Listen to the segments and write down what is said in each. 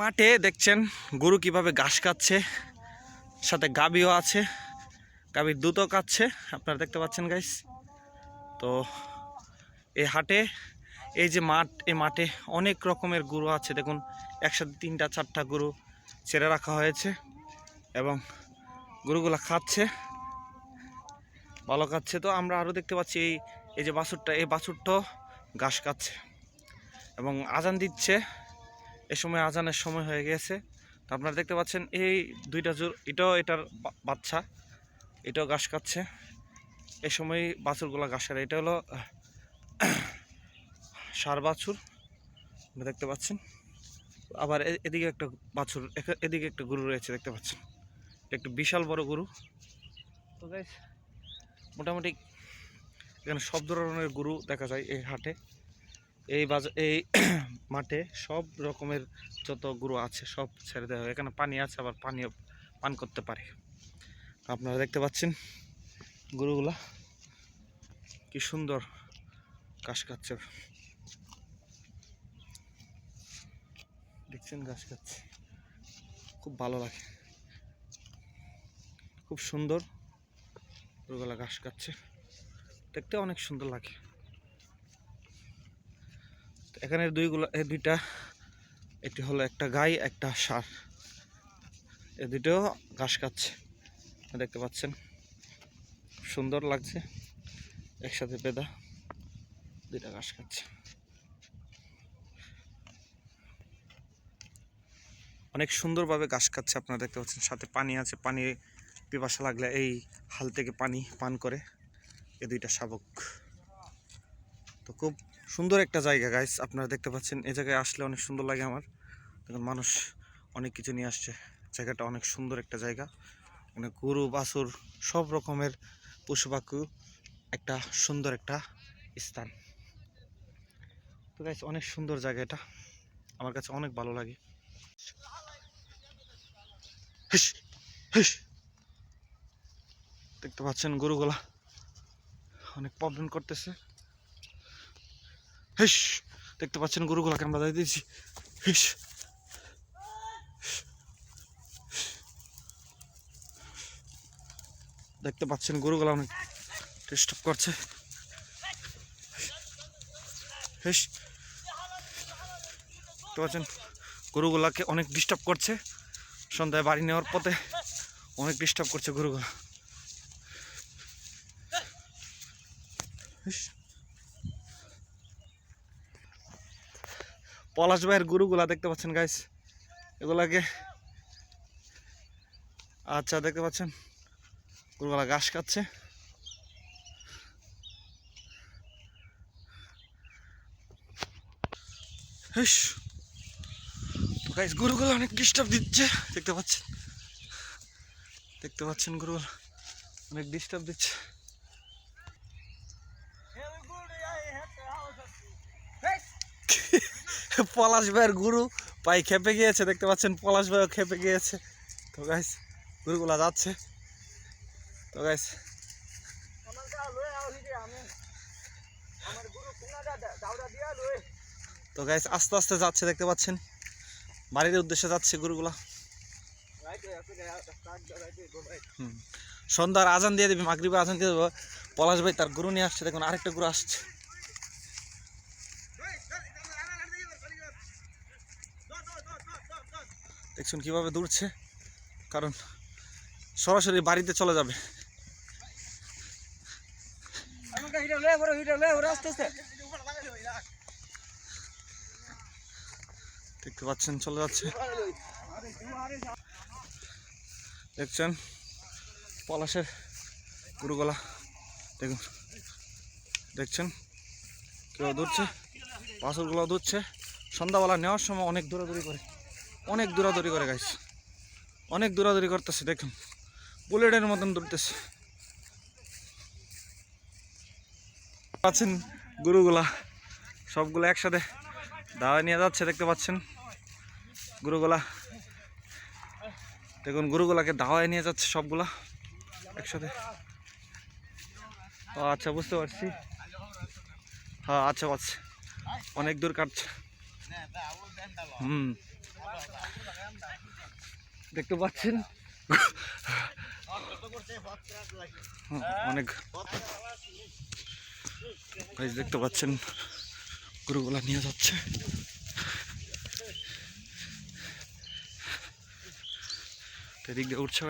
মাঠে দেখছেন গরু কীভাবে ঘাস খাচ্ছে, সাথে গাবিও আছে গাবির দুধও কাচ্ছে আপনারা দেখতে পাচ্ছেন গাইস তো এই হাটে, এই যে মাঠ, এই মাঠে অনেক রকমের গরু আছে, দেখুন, একসাথে তিনটা, চারটা গরু ছেড়ে রাখা হয়েছে এবং গরুগুলা খাচ্ছে, ভালো খাচ্ছে। তো আমরা আরও দেখতে পাচ্ছি এই এই যে বাছুরটা, এই বাছুরটাও ঘাস খাচ্ছে এবং আজান দিচ্ছে। এ সময় আজানের সময় হয়ে গেছে। তো আপনারা দেখতে পাচ্ছেন, এই দুইটা জোর, এটাও এটার বাচ্চা, এটাও ঘাস খাচ্ছে। এ সময় বাছুরগুলো ঘাস খায়। এটা হলো ষাঁড় বাছুর দেখতে পাচ্ছেন। আবার এদিকে একটা বাছুর এদিকে একটা গরু রয়েছে, দেখতে পাচ্ছেন। একটা বিশাল বড় গরু। তো মোটামুটি এখানে সব ধরনের গরু দেখা যায় এই হাটে। এই বাজার এই মাঠে সব রকমের যত গরু আছে সব ছেড়ে দেওয়া হয়। এখানে পানি আছে, আবার পানিও পান করতে পারে। আপনারা দেখতে পাচ্ছেন গরুগুলা কি সুন্দর ঘাস খাচ্ছে। দেখছেন ঘাস খাচ্ছে। খুব ভালো লাগে। খুব সুন্দর গরুগুলা ঘাস খাচ্ছে। দেখতে অনেক সুন্দর লাগে। এখানে দুইগুলো, এই দুইটা এটি হলো একটা গাই, একটা সার। এ দুটো ঘাস খাচ্ছে, দেখতে পাচ্ছেন। সুন্দর লাগছে, একসাথে বেদা দুইটা ঘাস খাচ্ছে। অনেক সুন্দরভাবে ঘাস খাচ্ছে আপনারা দেখতে পাচ্ছেন, সাথে পানি আছে, পানি পিপাসা লাগলে এই হাল থেকে পানি পান করে। এ দুইটা শাবক। তো খুব সুন্দর একটা জায়গা গাইস আপনারা দেখতে পাচ্ছেন এই জায়গায় আসলে অনেক সুন্দর লাগে আমার। দেখুন, মানুষ অনেক কিছু নিয়ে আসছে। জায়গাটা অনেক সুন্দর একটা জায়গা। মানে গরু, বাছুর, সব রকমের পশু পাখি একটা সুন্দর একটা স্থান। তো গাইস অনেক সুন্দর জায়গা এটা। আমার কাছে অনেক ভালো লাগে। দেখতে পাচ্ছেন গরুগুলা। অনেক প্রবলেম করতেছে। হিস দেখতে পাচ্ছেন গরুগুলাকে আমরা দিয়ে দিয়েছি। হিস দেখতে পাচ্ছেন গরুগুলা অনেক ডিস্টার্ব করছে। হিস দেখতে পাচ্ছেন গরুগুলাকে অনেক ডিস্টার্ব করছে। সন্ধ্যায় বাড়ি নেওয়ার পথে অনেক ডিস্টার্ব করছে গরুগুলা। ইস। পলাশ ভাইয়ের গরুগুলা দেখতে পাচ্ছেন গাইস এগুলাকে আচ্ছা দেখতে পাচ্ছেন? গরুগুলা ঘাস খাচ্ছে। গাইস গরুগুলো অনেক ডিস্টার্ব দিচ্ছে। দেখতে পাচ্ছেন? দেখতে পাচ্ছেন গরুগুলো। অনেক ডিস্টার্ব দিচ্ছে। পলাশ ভাইয়ের গুরু। পাই খেপে গিয়েছে, দেখতে পাচ্ছেন পলাশ ভাইও খেপে গিয়েছে। তো গাইস গরুগুলা যাচ্ছে। তো গাইস তো গাইস আস্তে আস্তে যাচ্ছে, দেখতে পাচ্ছেন। বাড়ির উদ্দেশ্যে যাচ্ছে গরুগুলা। সন্ধ্যার আজান দিয়ে দেবে মাগরিবে আজান দিয়ে দেবো। পলাশ ভাই তার গরু নিয়ে আসছে, দেখুন আরেকটা গরু আসছে। দেখছেন কীভাবে দৌড়ছে? কারণ সরাসরি বাড়িতে চলে যাবে। দেখতে পাচ্ছেন, চলে যাচ্ছে। দেখছেন? পলাশের গরুগলা। দেখুন। দেখছেন? কেউ দৌড়ছে? বাছুরগুলো দৌড়ছে। সন্ধ্যাবেলা নেওয়ার সময় অনেক দৌড়াদৌড়ি করে। অনেক দৌড়াদৌড়ি করে গাইছে অনেক দৌড়াদৌড়ি করতেছে, দেখুন। বুলেটের মতন দৌড়তেছে। পাচ্ছেন গরুগুলা, সবগুলো একসাথে দাওয়া নিয়ে যাচ্ছে, দেখতে পাচ্ছেন। গরুগুলা, দেখুন, গরুগুলাকে দাওয়ায় নিয়ে যাচ্ছে সবগুলা একসাথে। আচ্ছা বুঝতে পারছি। হ্যাঁ আচ্ছা আচ্ছা। অনেক দূর কাটছে। হুম। দেখতে পাচ্ছেন? অনেক। গাইস দেখতে পাচ্ছেন গরুগুলা নিয়ে যাচ্ছে। এদিক দিয়ে উঠছে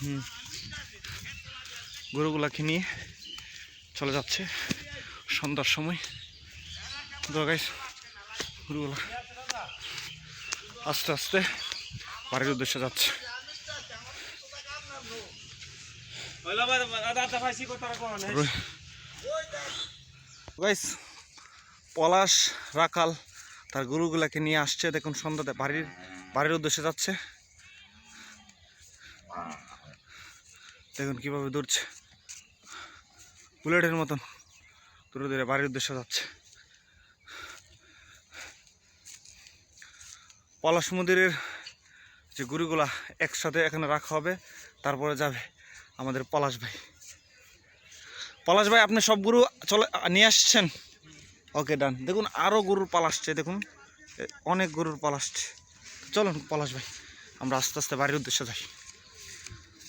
হুম। গরুগুলাকে নিয়ে চলে যাচ্ছে। সন্ধ্যার সময়। গাইস গরুগুলা আস্তে আস্তে বাড়ির উদ্দেশ্যে যাচ্ছে। গাইস পলাশ রাখাল তার গরুগুলাকে নিয়ে আসছে। দেখুন, সন্ধ্যাতে বাড়ির বাড়ির উদ্দেশ্যে যাচ্ছে। দেখুন, কীভাবে দৌড়ছে। বুলেটের মতন দূরে দূরে বাড়ির উদ্দেশ্যে যাচ্ছে। পলাশ মন্দিরের যে গরুগুলা একসাথে এখানে রাখা হবে, তারপরে যাবে আমাদের পলাশ ভাই। পলাশ ভাই, আপনি সব গুরু চলে, নিয়ে আসছেন? ওকে, ডান। দেখুন আরও গরুর পাল আসছে, দেখুন। অনেক গরুর পাল আসছে। চলুন, পলাশ ভাই, আমরা আস্তে আস্তে বাড়ির উদ্দেশ্যে যাই।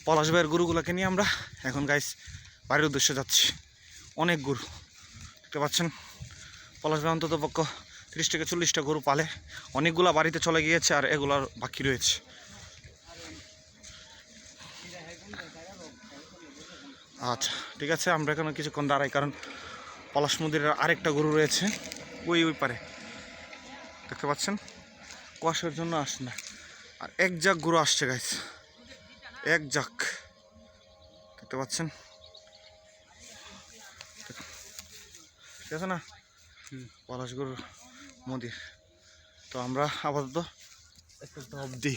পলাশ ভাইয়ের গরুগুলোকে নিয়ে আমরা, এখন গাইস বাড়ির উদ্দেশ্যে যাচ্ছি। অনেক গরু, দেখতে পাচ্ছেন? পলাশ ভাই অন্তত পক্ষ তিরিশ থেকে চল্লিশটা গরু পালে। অনেকগুলা বাড়িতে চলে গিয়েছে আর এগুলার বাকি রয়েছে। আচ্ছা ঠিক আছে, আমরা এখানে কিছুক্ষণ দাঁড়াই, কারণ পলাশ মন্দিরের আরেকটা গরু রয়েছে, ওই ওই পারে। দেখতে পাচ্ছেন? কুয়াশার জন্য আসে না। আর এক জাক গরু আসছে গাইস এক জাক দেখতে পাচ্ছেন? ঠিক আছে না? পলাশগুর মন্দির। তো আমরা আপাতত একটা অবধি